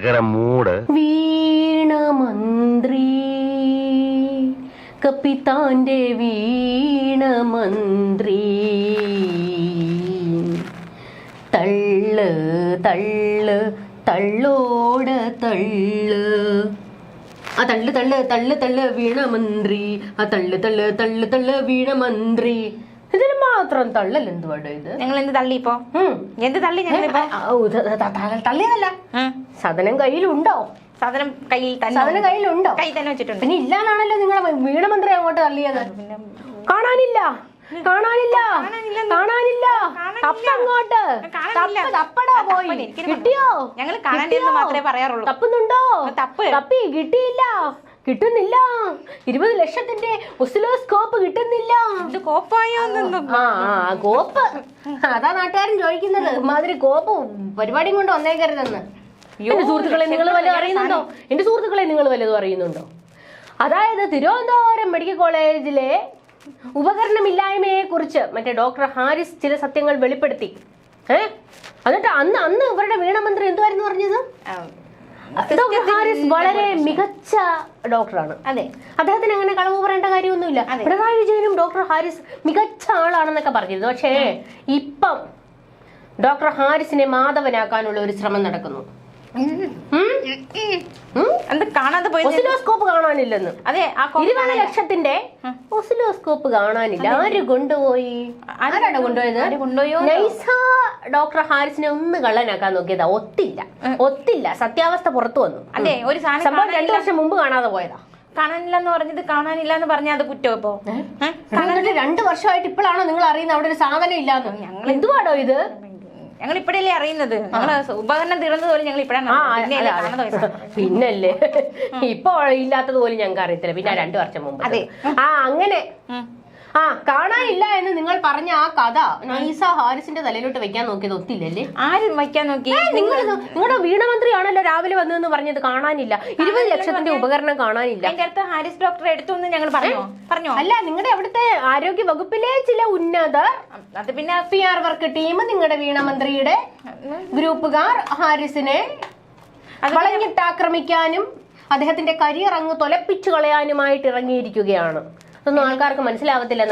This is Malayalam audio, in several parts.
കിടക്കര മൂട്. വീണമന്ത്രി കപ്പിത്താന്റെ വീണമന്ത്രി തള്ള് തള്ള് തള്ളോട തള്ള്. ആ തള്ളു തള്ളു തള്ളു തള്ളു വീണമന്ത്രി ആ തള്ളു തള്ളു തള്ളു തള്ളു വീണമന്ത്രി ഇതിന് മാത്രം തള്ളൽ എന്തുവാടോ ഇത്? ഞങ്ങൾ എന്ത് തള്ളി ഇപ്പോ? എന്ത് തള്ളി ഞങ്ങൾ തള്ളിയതല്ല. സാധനം കയ്യിലുണ്ടോ? സാധനം കയ്യിൽ തന്നെ സാധനം കയ്യിലുണ്ടോ? കൈ തന്നെ വെച്ചിട്ടുണ്ട്. പിന്നെ ഇല്ലാന്നാണല്ലോ നിങ്ങളെ വീണമന്ത്രി അങ്ങോട്ട് തള്ളിയത്. കാണാനില്ല. കാണാനില്ല. കാണാനില്ല. തപ്പ അങ്ങോട്ട്. തപ്പടാ പോയി. കിട്ടിയോ? ഞങ്ങൾ കാണാനില്ലെന്ന് മാത്രമേ പറയാറുള്ളൂ. തപ്പുന്നുണ്ടോ? തപ്പ്. തപ്പി കിട്ടിയില്ല. കിട്ടുന്നില്ല. ഇരുപത് ലക്ഷത്തിന്റെ ഒസിലോസ്കോപ്പ് കിട്ടുന്നില്ല. കോപ്പ്. അതാ നാട്ടുകാരൻ ചോദിക്കുന്നത്. മാതിരി കോപ്പ് പരിപാടിയും കൊണ്ട് വന്നേക്കരുതെന്ന്. എന്റെ സുഹൃത്തുക്കളെ നിങ്ങൾ വല്ലതും അറിയുന്നുണ്ടോ? എന്റെ സുഹൃത്തുക്കളെ നിങ്ങൾ വല്ലതും അറിയുന്നുണ്ടോ? അതായത് തിരുവനന്തപുരം മെഡിക്കൽ കോളേജിലെ ഉപകരണമില്ലായ്മയെ കുറിച്ച് മറ്റേ ഡോക്ടർ ഹാരിസ് ചില സത്യങ്ങൾ വെളിപ്പെടുത്തി. ഏഹ് എന്നിട്ട് അന്ന് അന്ന് ഇവരുടെ വീണമന്ത്രി എന്തുവായിരുന്നു പറഞ്ഞത്? ഡോക്ടർ ഹാരിസ് വളരെ മികച്ച ഡോക്ടറാണ്. അതെ. അദ്ദേഹത്തിന് അങ്ങനെ കളവ് പറയേണ്ട കാര്യമൊന്നുമില്ല. പിണറായി വിജയനും ഡോക്ടർ ഹാരിസ് മികച്ച ആളാണെന്നൊക്കെ പറഞ്ഞിരുന്നു. പക്ഷേ ഇപ്പം ഡോക്ടർ ഹാരിസിനെ മാധവനാക്കാനുള്ള ഒരു ശ്രമം നടക്കുന്നു? എന്ത് കാണാതെ പോയി ഒസിലോസ്കോപ്പ് കാണാനില്ലെന്ന്. അതെ ആ ഇരുപത് ലക്ഷത്തിന്റെ ഒസിലോസ്കോപ്പ് കാണാനില്ല. ആര് കൊണ്ടുപോയി? ആരാണ് കൊണ്ടുപോയത്? നൈസ ഡോക്ടർ ഹാരിസിനെ ഒന്ന് കള്ളനാക്കാൻ നോക്കിയതാ. ഒത്തില്ല. ഒത്തില്ല. സത്യാവസ്ഥ പുറത്തു വന്നു. അതെ ഒരു സാധനം സംഭവം രണ്ടു വർഷം മുമ്പ് കാണാതെ പോയതാ. കാണാനില്ല എന്ന് പറഞ്ഞത് കാണാനില്ല എന്ന് പറഞ്ഞാൽ അത് കുറ്റം ഇപ്പോ? രണ്ട് വർഷമായിട്ട് ഇപ്പോഴാണോ നിങ്ങൾ അറിയുന്നത് അവിടെ ഒരു സാധനം ഇല്ലാന്ന്. എന്തുവാടോ ഇത്? ഞങ്ങൾ ഇപ്പഴല്ലേ അറിയുന്നത് ഉപകരണം തീർന്നത് പോലും ഞങ്ങൾ ഇപ്പഴാണ് പിന്നല്ലേ. ഇപ്പൊ ഇല്ലാത്തത് പോലും ഞങ്ങൾക്ക് അറിയത്തില്ല പിന്നെ രണ്ടു വർഷം മുമ്പ്. അതെ. ആ അങ്ങനെ. ആ കാണാനില്ല എന്ന് നിങ്ങൾ പറഞ്ഞ ആ കഥ നൈസ ഹാരിസിന്റെ തലയിലോട്ട് വെക്കാൻ നോക്കിയത് ഒത്തില്ലല്ലേ? ആരും വയ്ക്കാൻ നോക്കി. നിങ്ങൾ നിങ്ങളുടെ വീണമന്ത്രി ആണല്ലോ രാവിലെ വന്നതെന്ന് പറഞ്ഞത് കാണാനില്ല. ഇരുപത് ലക്ഷത്തിന്റെ ഉപകരണം കാണാനില്ല. എന്റെ അടുത്ത് ഹാരിസ് ഡോക്ടർ എടുത്തു എന്ന് ഞങ്ങൾ പറഞ്ഞോ? പറഞ്ഞോ? അല്ല നിങ്ങളുടെ അവിടുത്തെ ആരോഗ്യ വകുപ്പിലെ ചില ഉന്നത അത് പിന്നെ പി ആർ വർക്ക് ടീം നിങ്ങളുടെ വീണമന്ത്രിയുടെ ഗ്രൂപ്പുകാർ ഹാരിസിനെ വളഞ്ഞിട്ട് ആക്രമിക്കാനും അദ്ദേഹത്തിന്റെ കരിയർ അങ്ങ് തൊലപ്പിച്ചു കളയാനുമായിട്ട് ഇറങ്ങിയിരിക്കുകയാണ്. അതൊന്നും ആൾക്കാർക്ക് മനസ്സിലാവത്തില്ല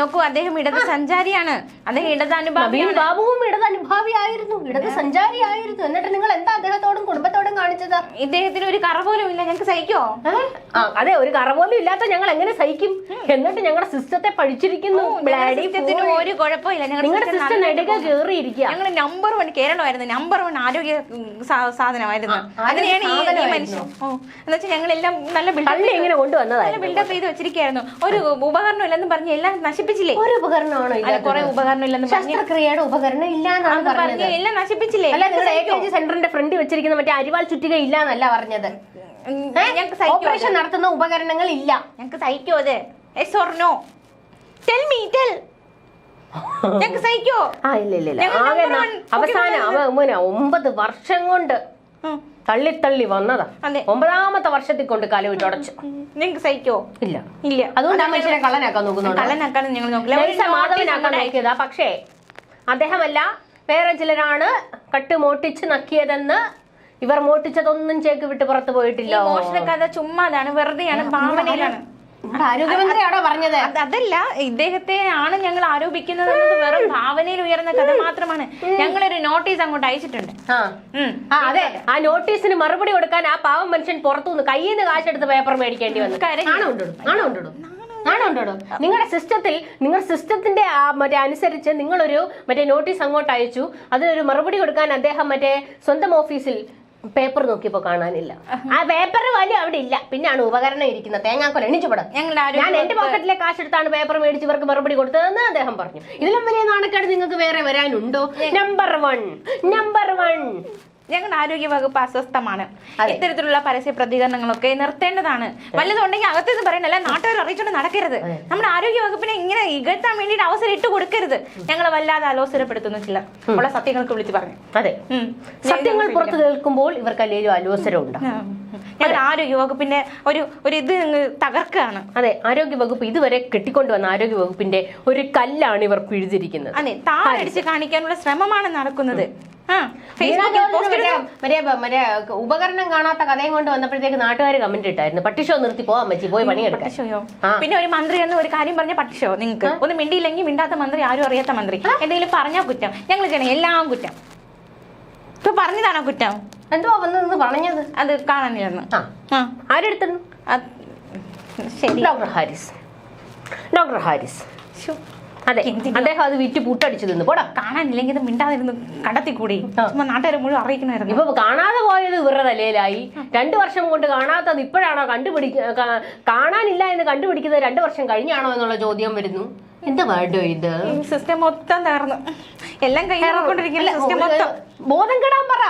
നോക്കൂ അദ്ദേഹം ഇടത് സഞ്ചാരിയാണ്. അദ്ദേഹം ഇടതാനുഭാവി ബാബുവും ഇടത് അനുഭാവിയായിരുന്നു ഇടത് സഞ്ചാരി ആയിരുന്നു എന്നിട്ട് നിങ്ങൾ എന്താ അദ്ദേഹത്തോടും കുടുംബത്തോടും കാണിച്ചത്? ഇദ്ദേഹത്തിന് ഒരു കറ പോലും ഇല്ല. ഞങ്ങൾക്ക് സഹിക്കോ അതെ ഒരു കറ പോലും ഇല്ലാത്ത ഞങ്ങൾ എങ്ങനെ സഹിക്കും? എന്നിട്ട് ഞങ്ങളുടെ സിസ്റ്റത്തെ പഠിച്ചിരിക്കുന്നു. ബ്ലാഡി ഒരു കുഴപ്പമില്ല. നിങ്ങളുടെ സിസ്റ്റം നെടുക കേറിയിരിക്കുക ഞങ്ങൾ നമ്പർ വൺ കേരളമായിരുന്നു. നമ്പർ വൺ ആരോഗ്യ സാധനമായിരുന്നു. അതിനെയാണ് ഈ- മനുഷ്യൻ. എന്നുവെച്ചാൽ ഞങ്ങളെല്ലാം നല്ല ബിൽഡപ്പ് നല്ല കൊണ്ടുവന്നതായിരുന്നു ബിൽഡപ്പ് ചെയ്ത് വെച്ചിരിക്കുകയായിരുന്നു. ഒരു ഉപകരണം ഇല്ലെന്ന് പറഞ്ഞ് എല്ലാം നശിപ്പിച്ചില്ലേ? ഒരു ഉപകരണമാണോ അല്ല കുറെ ഉപകരണം ഇല്ലെന്ന് പറഞ്ഞ് ശസ്ത്രക്രിയയുടെ ഉപകരണം ഇല്ലാന്നാണ് അന്ന് പറഞ്ഞത്. എല്ലാം നശിപ്പിച്ചില്ലേ? അല്ല നിങ്ങൾ എ കെ ജി സെന്ററിന്റെ ഫ്രണ്ടിൽ വെച്ചിരിക്കുന്ന മറ്റേ അരിവാൾ ചുറ്റിക ഇല്ലാന്നല്ല പറഞ്ഞത്. ഉം, സഹിക്കോ ഓപ്പറേഷൻ നടത്തുന്ന ഉപകരണങ്ങൾ ഇല്ല. ഞങ്ങക്ക് സഹിക്കോ അത്. Yes or no tell me tell ഞങ്ങക്ക് സഹിക്കോ ആ ഇല്ല ഇല്ല ഇല്ല. ഞങ്ങൾ ആകെ number one. അവസാനം അവ ഒമ്പത് വർഷം കൊണ്ട് ഉം, തള്ളി തള്ളി വന്നതാ. അതെ. ഒമ്പതാമത്തെ വർഷത്തിൽ കൊണ്ട് കലവിട്ടുടച്ചു നിങ്ങക്ക് സഹിക്കോ ഇല്ല. ഇല്ല. അതുകൊണ്ട് ആ മനുഷ്യനെ കള്ളനാക്കാൻ നോക്കുന്നുണ്ട് കള്ളനാക്കാനും ഞങ്ങൾ നോക്കില്ല. ഒരു നൈസ notice മാധവനാക്കാൻ അങ്ങോട്ട് നോക്കിയതാ. പക്ഷേ അദ്ദേഹമല്ല വേറെ ചിലരാണ് കട്ട് മോട്ടിച്ച് നക്കിയതെന്ന് ഇവർ മോട്ടിച്ചതൊന്നും ചേക്ക് വിട്ട് പുറത്തു ഈ പോയിട്ടില്ല. മോഷണ കഥ ചുമ്മാതാണ് വെറുതെയാണ് ഭാവനയിലാണ്. ആരോഗ്യമന്ത്രിയാണോ പറഞ്ഞത്? അതല്ല ഇദ്ദേഹത്തെ ആണ് ഞങ്ങൾ ആരോപിക്കുന്നത് എന്നത് വെറും ഭാവനയിൽ ഉയർന്ന കഥ മാത്രമാണ്. ഞങ്ങളൊരു നോട്ടീസ് അങ്ങോട്ട് അയച്ചിട്ടുണ്ട്. ആ. ഉം. ആ അതെ. ആ നോട്ടീസിന് മറുപടി കൊടുക്കാൻ ആ പാവം മനുഷ്യൻ പുറത്തുനിന്ന് കയ്യിൽ നിന്ന് കാശെടുത്ത് പേപ്പർ മേടിക്കേണ്ടി വന്നു. കരഞ്ഞു. ഉണ്ടോ ഉണ്ടോ ഉണ്ടോ? നിങ്ങളുടെ സിസ്റ്റത്തിൽ നിങ്ങളുടെ സിസ്റ്റത്തിന്റെ ആ മറ്റേ അനുസരിച്ച് നിങ്ങളൊരു മറ്റേ നോട്ടീസ് അങ്ങോട്ട് അയച്ചു. അതിനൊരു മറുപടി കൊടുക്കാൻ അദ്ദേഹം മറ്റേ സ്വന്തം ഓഫീസിൽ പേപ്പർ നോക്കിയപ്പോ കാണാനില്ല. ആ പേപ്പർ വാല്യൂ അവിടെ ഇല്ല. പിന്നാണ് ഉപകരണം ഇരിക്കുന്നത്. തേങ്ങാക്കൊല എണിച്ചുപടാം ഞാൻ എന്റെ പോക്കറ്റിലെ കാശെടുത്താണ് പേപ്പർ മേടിച്ച് ഇവർക്ക് മറുപടി കൊടുത്തതെന്ന് അദ്ദേഹം പറഞ്ഞു. ഇതിലും വലിയ നാണക്കേട് നിങ്ങൾക്ക് വേറെ വരാനുണ്ടോ? നമ്പർ വൺ നമ്പർ വൺ ഞങ്ങളുടെ ആരോഗ്യ വകുപ്പ് അസ്വസ്ഥമാണ്. ഇത്തരത്തിലുള്ള പരസ്യ പ്രതികരണങ്ങളൊക്കെ നിർത്തേണ്ടതാണ്. വല്ലതുണ്ടെങ്കിൽ അകത്തുനിന്ന് പറയണല്ല നാട്ടുകാർ അറിയിച്ചുകൊണ്ട് നടക്കരുത്. നമ്മുടെ ആരോഗ്യ വകുപ്പിനെ ഇങ്ങനെ ഇകഴ്ത്താൻ വേണ്ടിയിട്ട് അവസരം ഇട്ട് കൊടുക്കരുത്. ഞങ്ങളെ വല്ലാതെ അലോസരപ്പെടുത്തുന്ന ചില ഉള്ള സത്യങ്ങൾക്ക് വിളിച്ച് പറഞ്ഞു. അതെ. സത്യങ്ങൾ പുറത്തു കേൾക്കുമ്പോൾ ഇവർക്ക് അല്ലെങ്കിലും അലോസരം ഞങ്ങളുടെ ആരോഗ്യ വകുപ്പിന്റെ ഒരു ഒരു ഇത് തകർക്കാണ്. തകർക്കുകയാണ് അതെ. ആരോഗ്യ വകുപ്പ് ഇതുവരെ കെട്ടിക്കൊണ്ടുവന്ന ആരോഗ്യ വകുപ്പിന്റെ ഒരു കല്ലാണ് ഇവർ പിഴുതിരിക്കുന്നത്. അതെ. താറടിച്ച് കാണിക്കാനുള്ള ശ്രമമാണ് നടക്കുന്നത്. ഉപകരണം കാണാത്ത കഥയും കൊണ്ട് വന്നപ്പോഴത്തേക്ക് നാട്ടുകാർ കമന്റ് ഇട്ടായിരുന്നു. പട്ടിഷോ നിർത്തി പോവാൻ പറ്റി പോയി പണിയെടുക്കാം. പിന്നെ ഒരു മന്ത്രി എന്ന് ഒരു കാര്യം പറഞ്ഞ പട്ടിഷോ നിങ്ങൾക്ക്? ഒന്ന് മിണ്ടിയില്ലെങ്കിൽ മിണ്ടാത്ത മന്ത്രി ആരും അറിയാത്ത മന്ത്രി. എന്തെങ്കിലും പറഞ്ഞാൽ കുറ്റം. ഞങ്ങൾ ചെയ്യണം എല്ലാം കുറ്റം. ഇപ്പൊ പറഞ്ഞതാണോ കുറ്റം? എന്തോ വന്ന് പറഞ്ഞത്. അത് കാണാനില്ലെന്ന് ആരെടുത്തു ശരി. ഡോക്ടർ ഹാരിസ്. ഡോക്ടർ ഹാരിസ്. അതെ. അദ്ദേഹം അത് വിറ്റ് പൂട്ടടിച്ചു നിന്ന് പോടാ. കാണാനില്ലെങ്കിൽ ഇത് മിണ്ടാതിരുന്നു കണ്ടെത്തിക്കൂടി നാട്ടുകാരെ മുഴുവൻ അറിയിക്കണമായിരുന്നു ഇപ്പൊ കാണാതെ പോയത് ഇവരുടെ തലയിലായി. രണ്ടു വർഷം കൊണ്ട് കാണാത്തത് ഇപ്പോഴാണോ കണ്ടുപിടി കാണാനില്ല എന്ന് കണ്ടുപിടിക്കുന്നത് രണ്ടു വർഷം കഴിഞ്ഞാണോ എന്നുള്ള ചോദ്യം വരുന്നു. എന്താ വേണ്ടോ ഇത്? സിസ്റ്റം മൊത്തം തകർന്നു. എല്ലാം കൈകൊണ്ടിരിക്കുന്ന സിസ്റ്റം മൊത്തം. ബോധം കെടാൻ പറ.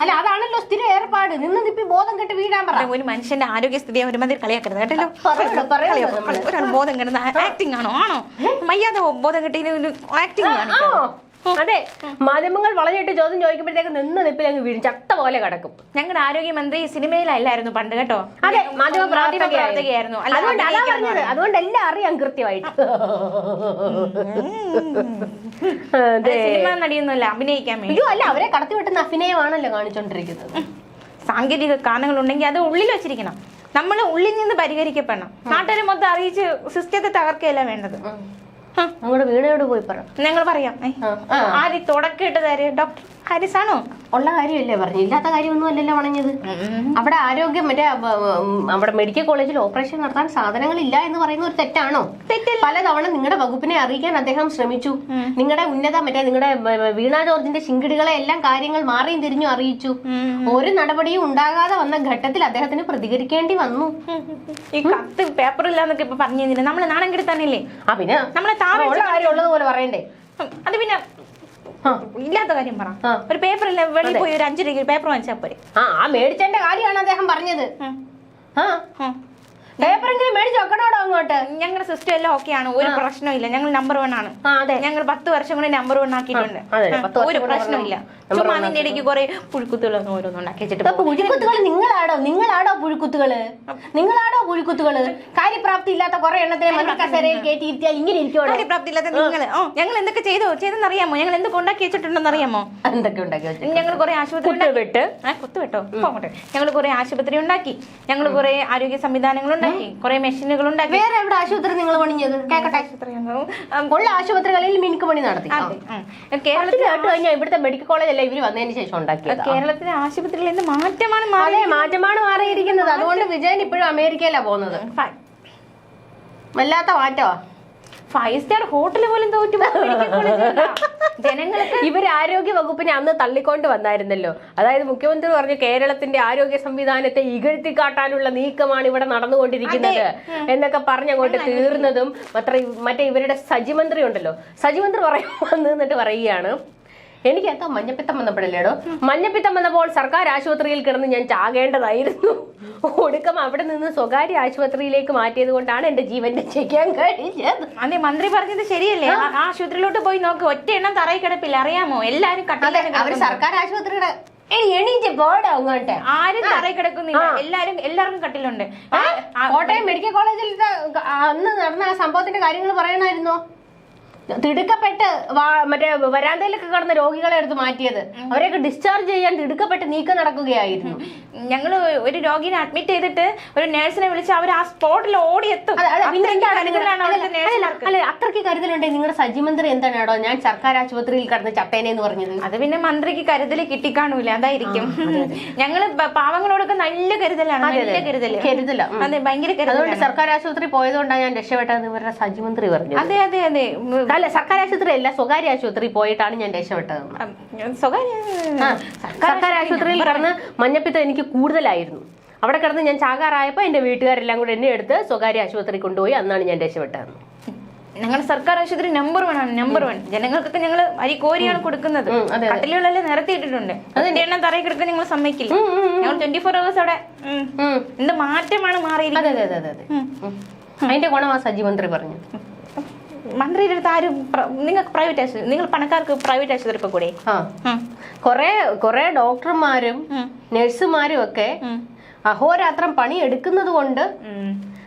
അല്ല അതാണല്ലോ സ്ഥിര ഏർപ്പാട്. നിന്ന് നിപ്പി ബോധം കെട്ട് വീഴാൻ പറ. ഒരു മനുഷ്യന്റെ ആരോഗ്യസ്ഥിതിയെ ഒരുമാതിരി കളിയാക്കരുത് കേട്ടല്ലോ പറയണം. ഒരാൾ ബോധം കിടന്ന ആക്ടിങ് ആണോ? ആണോ? മയ്യാതെ ബോധം കിട്ടിയ ആക്ടിങ് ആ, കാണിക്കും അതെ. മാധ്യമങ്ങൾ വളഞ്ഞിട്ട് ചോദ്യം ചോദിക്കുമ്പോഴത്തേക്ക് നിന്ന് നിപ്പിൽ അങ്ങ് വീഴും. ചത്ത പോലെ കിടക്കും. ഞങ്ങളുടെ ആരോഗ്യമന്ത്രി സിനിമയിലല്ലായിരുന്നു പണ്ട് കേട്ടോ? അതെ മാധ്യമ പ്രവർത്തകയായിരുന്നു. അതുകൊണ്ട് അതാ പറഞ്ഞത്. അതുകൊണ്ട് എല്ലാം അറിയാം കൃത്യമായിട്ട്. സിനിമ നടിയൊന്നുമല്ല അഭിനയിക്കാൻ വേണ്ടി. അയ്യോ അല്ല അവരെ കടത്തി വിട്ടുന്ന അഭിനയമാണല്ലോ കാണിച്ചോണ്ടിരിക്കുന്നത്. സാങ്കേതിക കാരണങ്ങൾ ഉണ്ടെങ്കിൽ അത് ഉള്ളിൽ വെച്ചിരിക്കണം. നമ്മൾ ഉള്ളിൽ നിന്ന് പരിഹരിക്കപ്പെടണം. നാട്ടുകാരെ മൊത്തം അറിയിച്ച് സിസ്റ്റത്തെ തകർക്കുകയല്ല വേണ്ടത്. നമ്മുടെ വീണയോട് പോയി പറ. ഞങ്ങൾ പറയാം. ആദ്യം തുടക്കം ഇട്ട് തരേ ഡോക്ടർ. ഹാരിസ് ആണോ ഉള്ള കാര്യമല്ലേ പറഞ്ഞു. ഇല്ലാത്ത കാര്യമൊന്നും അല്ലല്ലോ പറഞ്ഞത് അവിടെ ആരോഗ്യം മറ്റേ അവിടെ മെഡിക്കൽ കോളേജിൽ ഓപ്പറേഷൻ നടത്താൻ സാധനങ്ങൾ ഇല്ല എന്ന് പറയുന്ന ഒരു തെറ്റാണോ? തെറ്റല്ല. പലതവണ നിങ്ങളുടെ വകുപ്പിനെ അറിയിക്കാൻ അദ്ദേഹം ശ്രമിച്ചു. നിങ്ങളുടെ ഉന്നത മറ്റേ നിങ്ങളുടെ വീണാ ജോർജിന്റെ ശിങ്കിടികളെ എല്ലാം കാര്യങ്ങൾ മാറിയും തിരിഞ്ഞു അറിയിച്ചു. ഒരു നടപടിയും ഉണ്ടാകാതെ വന്ന ഘട്ടത്തിൽ അദ്ദേഹത്തിന് പ്രതികരിക്കേണ്ടി വന്നു. ഈ കത്ത് പേപ്പർ ഇല്ലാന്നൊക്കെ ഇപ്പൊ പറഞ്ഞു നമ്മളെ നാണം തന്നെയല്ലേ? ആ പിന്നെ നമ്മളെ താഴെ ഉള്ള കാര്യം ഉള്ളതുപോലെ പറയണ്ടേ? അത് പിന്നെ. ഇല്ലാത്ത കാര്യം പറ. ഒരു പേപ്പർ ഇല്ല വെളിയിൽ പോയി ഒരു അഞ്ചു രൂപ പേപ്പർ വാങ്ങിച്ചാൽ പോരെ. ആ മേടിച്ചതിന്റെ കാര്യമാണ് അദ്ദേഹം പറഞ്ഞത്. ആ. പേപ്പറെങ്കിലും മേടിച്ച് വെക്കണോടോ അങ്ങോട്ട്? ഞങ്ങളുടെ സിസ്റ്റം എല്ലാം ഓക്കെ ആണ്. ഒരു പ്രശ്നമില്ല ഞങ്ങൾ നമ്പർ വൺ ആണ്. ഞങ്ങൾ പത്ത് വർഷം കൂടി നമ്പർ വൺ ആക്കിയിട്ടുണ്ട്. ഒരു പ്രശ്നമില്ല ചുമ്മാതിന്റെ ചുമ്മാ അതിന്റെ ഇടയ്ക്ക് കുറെ പുഴുക്കുത്തുകളൊന്നും ഓരോന്നും ഉണ്ടാക്കി വെച്ചിട്ട്. പുഴുക്കുത്തുകൾ നിങ്ങളാടോ? നിങ്ങളാടോ പുഴുക്കുത്തുകൾ? നിങ്ങളാടോ പുഴുക്കുത്തുകൾ? കാര്യപ്രാപ്തി ഇല്ലാത്ത കുറെ എണ്ണത്തെ മന്ത്രി കസേരയിൽ കയറ്റി ഇരുത്തിയാൽ ഇങ്ങനെ ഇരിക്കുവാടോ? കാര്യപ്രാപ്തി ഇല്ലാത്ത നിങ്ങൾ ഓ ഞങ്ങൾ എന്തൊക്കെ ചെയ്തോ? ചെയ്തെന്ന് അറിയാമോ ഞങ്ങൾ എന്തൊക്കെ ഉണ്ടാക്കി വെച്ചിട്ടുണ്ടെന്ന് അറിയാമോ? എന്തൊക്കെ ഉണ്ടാക്കി ഞങ്ങൾ കുറെ ആശുപത്രി ഉണ്ടാക്കി. കുത്തുവിട്ട്? ഞങ്ങൾ കുറെ ആശുപത്രി ഉണ്ടാക്കി. ഞങ്ങൾ കുറെ ആരോഗ്യ സംവിധാനങ്ങൾ ഉണ്ടാക്കി. കുറെ മെഷീനുകൾ ഉണ്ടാക്കി. വേറെ എവിടെ ആശുപത്രി നിങ്ങൾ പണിഞ്ഞത്? കേക്കട്ടെ. ആശുപത്രി ഉള്ള ആശുപത്രികളിൽ മിനുക്ക് പണി നടത്തി. കേരളത്തിൽ കേട്ട് കഴിഞ്ഞാൽ ഇവിടുത്തെ മെഡിക്കൽ കോളേജ് അല്ല ഇവർ വന്നതിന് ശേഷം ഉണ്ടാക്കി കേരളത്തിലെ ആശുപത്രിയിൽ എന്ത് മാറ്റമാണ് മാറ്റമാണ് മാറിയിരിക്കുന്നത്. അതുകൊണ്ട് വിജയൻ ഇപ്പോഴും അമേരിക്കയിലാ പോകുന്നത്. വല്ലാത്ത മാറ്റമാ ഫൈവ് സ്റ്റാർ ഹോട്ടൽ പോലും തോറ്റു. ജനങ്ങൾക്ക് ഇവർ ആരോഗ്യ വകുപ്പിനെ അന്ന് തള്ളിക്കൊണ്ട് വന്നായിരുന്നല്ലോ. അതായത് മുഖ്യമന്ത്രി പറഞ്ഞു കേരളത്തിന്റെ ആരോഗ്യ സംവിധാനത്തെ ഇകഴ്ത്തി കാട്ടാനുള്ള നീക്കമാണ് ഇവിടെ നടന്നുകൊണ്ടിരിക്കുന്നത് എന്നൊക്കെ പറഞ്ഞങ്ങോട്ട് തീർന്നതും മറ്റേ മറ്റേ ഇവരുടെ സജിമന്ത്രി ഉണ്ടല്ലോ. സജിമന്ത്രി പറയാൻ വന്നിട്ട് എന്നിട്ട് പറയുകയാണ്. എനിക്ക് എന്തോ മഞ്ഞപ്പിത്തം വന്നപ്പോഴല്ലേടോ? മഞ്ഞപ്പിത്തം വന്നപ്പോൾ സർക്കാർ ആശുപത്രിയിൽ കിടന്ന് ഞാൻ ചാകേണ്ടതായിരുന്നു. ഒടുക്കം അവിടെ നിന്ന് സ്വകാര്യ ആശുപത്രിയിലേക്ക് മാറ്റിയത് കൊണ്ടാണ് എന്റെ ജീവൻ രക്ഷിക്കാൻ കഴിഞ്ഞത്. അതെ മന്ത്രി പറഞ്ഞത് ശരിയല്ലേ? ആശുപത്രിയിലോട്ട് പോയി നോക്ക് ഒറ്റ എണ്ണം തറയിൽ കിടപ്പില്ല. അറിയാമോ? എല്ലാരും കട്ടാതെ അവർ സർക്കാർ ആശുപത്രിയുടെ എണീറ്റ് ബോർഡ് അങ്ങോട്ടെ. ആരും തറയിൽ കിടക്കുന്നില്ല. എല്ലാരും എല്ലാവർക്കും കട്ടിലുണ്ട്. കോട്ടയം മെഡിക്കൽ കോളേജിൽ അന്ന് നടന്ന ആ സംഭവത്തിന്റെ കാര്യങ്ങൾ പറയണമായിരുന്നോ തിടുക്കപ്പെട്ട് മറ്റേ വരാന്തയിലൊക്കെ കിടന്ന രോഗികളെ എടുത്ത് മാറ്റിയത്. അവരെയൊക്കെ ഡിസ്ചാർജ് ചെയ്യാൻ തിടുക്കപ്പെട്ട് നീക്കം നടക്കുകയായിരുന്നു. ഞങ്ങൾ ഒരു രോഗിനെ അഡ്മിറ്റ് ചെയ്തിട്ട് ഒരു നേഴ്സിനെ വിളിച്ച് അവർ ആ സ്പോട്ടിൽ ഓടി എത്തും അതെ, പിന്നെ അത്രയ്ക്ക് എന്താണ് കരുതലാണ് നിങ്ങൾ- അവിടുത്തെ അല്ല, അത്രയ്ക്ക് കരുതലുണ്ടെങ്കിൽ നിങ്ങളുടെ സജിമന്ത്രി എന്താണോ ഞാൻ സർക്കാർ ആശുപത്രിയിൽ കിടന്ന് ചപ്പേനെ എന്ന് പറഞ്ഞത്. അത് പിന്നെ മന്ത്രിക്ക് കരുതൽ കിട്ടിക്കാണൂല. അതായിരിക്കും. ഞങ്ങൾ പാവങ്ങളോടൊക്കെ നല്ല കരുതലാണ്. നല്ല കരുതൽ. കരുതല. അതെ ഭയങ്കര അതുകൊണ്ട് സർക്കാർ ആശുപത്രി പോയതുകൊണ്ടാണ് ഞാൻ രക്ഷപ്പെട്ടതെന്ന് ഇവരുടെ സജിമന്ത്രി പറഞ്ഞു അതെ അതെ അതെ. അല്ല സർക്കാർ ആശുപത്രി അല്ല സ്വകാര്യ ആശുപത്രി പോയിട്ടാണ് ഞാൻ രക്ഷപ്പെട്ടത്. സ്വകാര്യ സർക്കാർ ആശുപത്രിയിൽ കിടന്ന് മഞ്ഞപ്പിത്തം എനിക്ക് കൂടുതലായിരുന്നു. അവിടെ കിടന്ന് ഞാൻ ചാകാറായപ്പോൾ എന്റെ വീട്ടുകാരെല്ലാം കൂടെ എന്നെ എടുത്ത് സ്വകാര്യ ആശുപത്രി കൊണ്ടുപോയി അന്നാണ് ഞാൻ രക്ഷപ്പെട്ടത്. ഞങ്ങൾ സർക്കാർ ആശുപത്രി നമ്പർ വൺ ആണ് നമ്പർ വൺ ജനങ്ങൾക്കൊക്കെ ഞങ്ങൾ അരി കോരിയാണ് കൊടുക്കുന്നത്. കട്ടിലുകളെല്ലാം നിരത്തിയിട്ടിട്ടുണ്ട് അതിന്റെ എണ്ണം തറയിൽ കിടക്കാൻ ഞങ്ങൾ സമ്മതിക്കില്ല. ഞങ്ങൾ ട്വന്റി ഫോർ അവേഴ്സ് അവിടെ. എന്ത് മാറ്റമാണ് ഉം. അതിന്റെ ഗുണമാ സജീവന്ത്രി പറഞ്ഞു. മന്ത്രിയുടെ അടുത്ത് ആരും നിങ്ങൾക്ക് പ്രൈവറ്റ് ആശുപത്രി നിങ്ങൾ പണക്കാർക്ക് പ്രൈവറ്റ് ആശുപത്രി ഇപ്പൊ കൂടെ? കൊറേ കൊറേ ഡോക്ടർമാരും നഴ്സുമാരും ഒക്കെ അഹോരാത്രം പണി എടുക്കുന്നത് കൊണ്ട്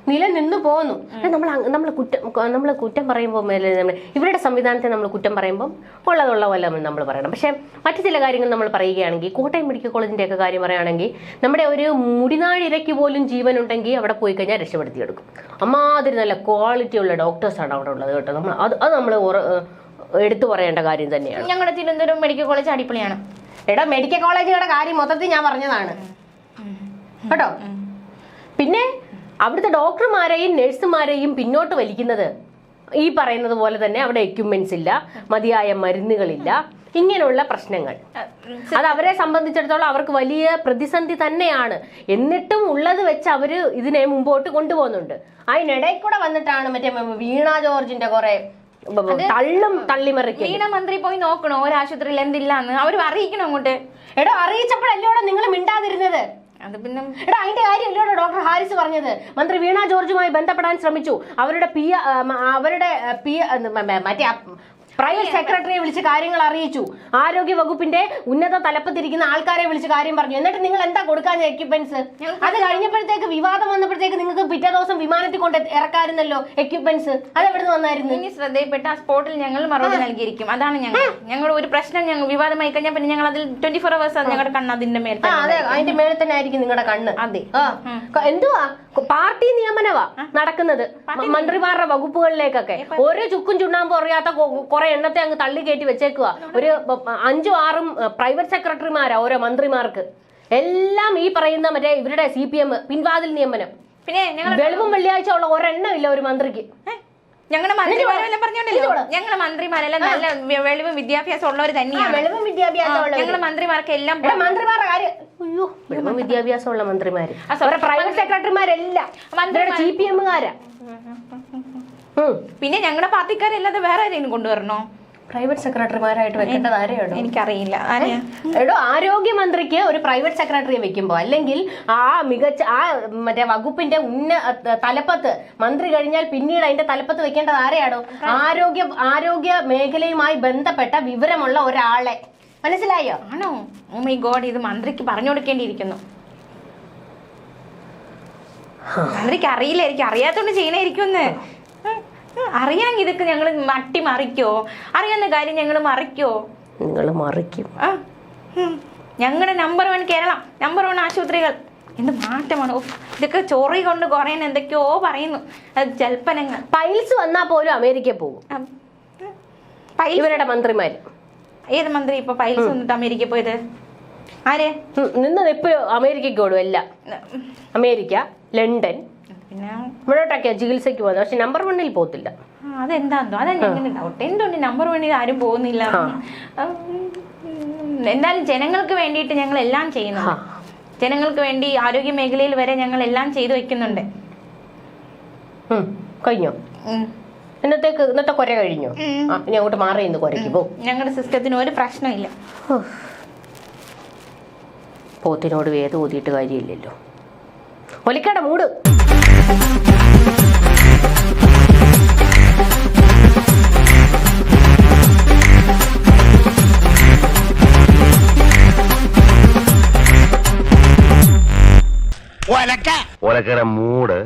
നിലനിന്ന് പോകുന്നു നമ്മൾ നമ്മൾ കുറ്റം നമ്മൾ കുറ്റം പറയുമ്പോൾ നമ്മൾ ഇവരുടെ സംവിധാനത്തെ നമ്മൾ കുറ്റം പറയുമ്പോൾ ഉള്ളതുള്ള വല്ല നമ്മൾ പറയണം. പക്ഷേ മറ്റു ചില കാര്യങ്ങൾ നമ്മൾ പറയുകയാണെങ്കിൽ കോട്ടയം മെഡിക്കൽ കോളേജിന്റെ ഒക്കെ കാര്യം പറയുകയാണെങ്കിൽ നമ്മുടെ ഒരു മുടിനാഴിരയ്ക്ക് പോലും ജീവൻ ഉണ്ടെങ്കിൽ അവിടെ പോയി കഴിഞ്ഞാൽ രക്ഷപ്പെടുത്തിയെടുക്കും. അമ്മാതിരി നല്ല ക്വാളിറ്റി ഉള്ള ഡോക്ടേഴ്സാണ് അവിടെ ഉള്ളത് കേട്ടോ. നമ്മൾ അത് അത് നമ്മൾ എടുത്തു പറയേണ്ട കാര്യം തന്നെയാണ്. ഞങ്ങളുടെ തിരുവനന്തപുരം മെഡിക്കൽ കോളേജ് അടിപൊളിയാണ്. എടാ മെഡിക്കൽ കോളേജുകളുടെ കാര്യം മൊത്തത്തിൽ ഞാൻ പറഞ്ഞതാണ്. കേട്ടോ? പിന്നെ അവിടുത്തെ ഡോക്ടർമാരെയും നഴ്സുമാരെയും പിന്നോട്ട് വലിക്കുന്നത് ഈ പറയുന്നത് പോലെ തന്നെ അവിടെ എക്യുപ്മെന്റ്സ് ഇല്ല മതിയായ മരുന്നുകളില്ല ഇങ്ങനെയുള്ള പ്രശ്നങ്ങൾ. അത് അവരെ സംബന്ധിച്ചിടത്തോളം അവർക്ക് വലിയ പ്രതിസന്ധി തന്നെയാണ്. എന്നിട്ടും ഉള്ളത് വെച്ച് അവർ ഇതിനെ മുമ്പോട്ട് കൊണ്ടുപോകുന്നുണ്ട്. അതിനിടയിൽ കൂടെ വന്നിട്ടാണ് മറ്റേ വീണ ജോർജിന്റെ കുറെ തള്ളും തള്ളിമറിക്കും വീണ മന്ത്രി പോയി നോക്കണോ? ഒരു ആശുപത്രിയിൽ എന്തില്ലാന്ന്? അവർ അറിയിക്കണം അങ്ങോട്ട്? എടോ അറിയിച്ചപ്പോഴല്ലേ നിങ്ങൾ മിണ്ടാതിരുന്നത്? അത് പിന്നെ എടാ അതിന്റെ കാര്യമല്ലോ ഡോക്ടർ ഹാരിസ് പറഞ്ഞത്. മന്ത്രി വീണ ജോർജുമായി ബന്ധപ്പെടാൻ ശ്രമിച്ചു. അവരുടെ പി അവരുടെ പി മറ്റേ പ്രൈവറ്റ് സെക്രട്ടറിയെ വിളിച്ച് കാര്യങ്ങൾ അറിയിച്ചു. ആരോഗ്യ വകുപ്പിന്റെ ഉന്നത തലപ്പത്തിരിക്കുന്ന ആൾക്കാരെ വിളിച്ച് കാര്യം പറഞ്ഞു. എന്നിട്ട് നിങ്ങൾ എന്താ കൊടുക്കാൻ എക്യുപ്മെന്റ്സ് അത് കഴിഞ്ഞപ്പോഴത്തേക്ക് വിവാദം വന്നപ്പോഴത്തേക്ക് നിങ്ങൾക്ക് പിറ്റേ ദിവസം വിമാനത്തിൽ കൊണ്ട് ഇറക്കാമായിരുന്നല്ലോ എക്യുപ്മെന്റ്സ് അത് എവിടെ നിന്ന് വന്നായിരുന്നു? ഇനി ശ്രദ്ധയിൽപ്പെട്ട ആ സ്പോട്ടിൽ ഞങ്ങൾ മറുപടി നൽകിയിരിക്കും. അതാണ് ഞങ്ങൾ. ഞങ്ങൾ ഒരു പ്രശ്നം ഞങ്ങൾ വിവാദമായി കഴിഞ്ഞാൽ പിന്നെ ഞങ്ങൾ അതിൽ ട്വന്റി ഫോർ അവേഴ്സ് ഞങ്ങളുടെ കണ്ണ് അതിന്റെ മേൽ അതെ. അതിന്റെ മേലെ തന്നെ ആയിരിക്കും നിങ്ങളുടെ കണ്ണ്. അതെ. എന്തുവാ? പാർട്ടി നിയമനവാ നടക്കുന്നത്. മന്ത്രിമാരുടെ വകുപ്പുകളിലേക്കൊക്കെ. ഒരു ചുക്കും ചുണ്ണാമ്പും അറിയാത്ത കൊ- കുറെ എണ്ണത്തെ അങ്ങ് തള്ളി കയറ്റി വെച്ചേക്കുക ഒരു അഞ്ചും ആറും പ്രൈവറ്റ് സെക്രട്ടറിമാരാ ഓരോ മന്ത്രിമാർക്ക്. എല്ലാം ഈ പറയുന്ന മറ്റേ ഇവരുടെ സി പി എം പിൻവാതിൽ നിയമനം. പിന്നെ വെളുപ്പും വെളിവും വെള്ളിയാഴ്ച ഉള്ള ഒരെണ്ണം ഇല്ല ഒരു മന്ത്രിക്ക്. ഞങ്ങളുടെ മന്ത്രിമാരെല്ലാം പറഞ്ഞോണ്ടല്ലോ? ഞങ്ങളുടെ മന്ത്രിമാരെല്ലാം നല്ല വെളിവും വിദ്യാഭ്യാസം ഉള്ളവർ തന്നെയാണ് വെളിവും വിദ്യാഭ്യാസം ഞങ്ങളുടെ മന്ത്രിമാർക്ക് എല്ലാം മന്ത്രിമാരുടെ കാര്യം. അയ്യോ വെളിവും വിദ്യാഭ്യാസമുള്ള മന്ത്രിമാര്. പ്രൈവറ്റ് സെക്രട്ടറിമാരെല്ലാം മന്ത്രിയുടെ സി പി എമ്മുകാരാ പിന്നെ ഞങ്ങളുടെ പാർട്ടിക്കാരല്ലാതെ വേറെ ആരെയും കൊണ്ടുവരണോ? പ്രൈവറ്റ് സെക്രട്ടറിമാരായിട്ട് വെക്കേണ്ടത് ആരെയാണോ എനിക്കറിയില്ല. എടോ ആരോഗ്യമന്ത്രിക്ക് ഒരു പ്രൈവറ്റ് സെക്രട്ടറിയെ വെക്കുമ്പോ അല്ലെങ്കിൽ ആ മികച്ച ആ മറ്റേ വകുപ്പിന്റെ ഉന്ന തലപ്പത്ത് മന്ത്രി കഴിഞ്ഞാൽ പിന്നീട് അതിന്റെ തലപ്പത്ത് വെക്കേണ്ടത് ആരെയാണോ ആരോഗ്യ ആരോഗ്യ മേഖലയുമായി ബന്ധപ്പെട്ട വിവരമുള്ള ഒരാളെ. മനസ്സിലായോ? ആണോ? ഓ മൈ ഗോഡ് ഇത് മന്ത്രിക്ക് പറഞ്ഞു കൊടുക്കേണ്ടിയിരിക്കുന്നു. മന്ത്രിക്ക് അറിയില്ല എനിക്ക് അറിയാത്തോണ്ട് ചെയ്യണായിരിക്കുമെന്ന്. അറിയാമെങ്കിൽ ഇതൊക്കെ ഞങ്ങൾ മട്ടി മറിക്കോ? അറിയാവുന്ന കാര്യം ഞങ്ങൾ മറിക്കോ? നിങ്ങൾ മറിക്കും. ആ ഞങ്ങളുടെ number one Keralam number one ആശുപത്രികൾ. എന്ത് മാറ്റമാണ് ഇതൊക്കെ ചൊറി കൊണ്ട് കുറയാൻ എന്തൊക്കെയോ പറയുന്നു. അത് ജൽപ്പനങ്ങൾ. പൈൽസ് വന്നാൽ പോലും അമേരിക്കയിൽ പോകും. ഇവരുടെ മന്ത്രിമാര്. ഏത് മന്ത്രി ഇപ്പൊ പൈൽസ് വന്നിട്ട് അമേരിക്ക പോയത്? ആരെ? നിന്നത് നിന്ന് ഇപ്പൊ അമേരിക്കയ്ക്ക് ഓടും എല്ലാം. അമേരിക്ക ലണ്ടൻ പിന്നെ ഇവിടോട്ടൊക്കെയാ ചികിത്സയ്ക്ക് പോകുന്നത്. പക്ഷെ നമ്പർ വണ്ണിൽ പോകത്തില്ല. ആ, അതെന്താന്നോ അതെന്നെ ഡൗട്ട് എന്തുകൊണ്ട് നമ്പർ വണ്ണിൽ ആരും പോകുന്നില്ല. എന്തായാലും ജനങ്ങൾക്ക് വേണ്ടിയിട്ട് ഞങ്ങൾ എല്ലാം ചെയ്യുന്നു ജനങ്ങൾക്ക് വേണ്ടി ആരോഗ്യ മേഖലയിൽ വരെ ഞങ്ങൾ എല്ലാം ചെയ്തു വെക്കുന്നുണ്ട്. കഴിഞ്ഞോ? ഇന്നത്തേക്ക് ഇന്നത്തെ കൊര കഴിഞ്ഞു? ഇനി അങ്ങോട്ട് മാറി ഇന്ന് കൊരയ്ക്ക്. പോ. ഞങ്ങളുടെ സിസ്റ്റത്തിന് ഒരു പ്രശ്നമില്ല. പോത്തിനോട് വേദം ഊതിയിട്ട് കാര്യമില്ലല്ലോ. ഒലിക്കട മൂട്. ഒലക്കര മൂട്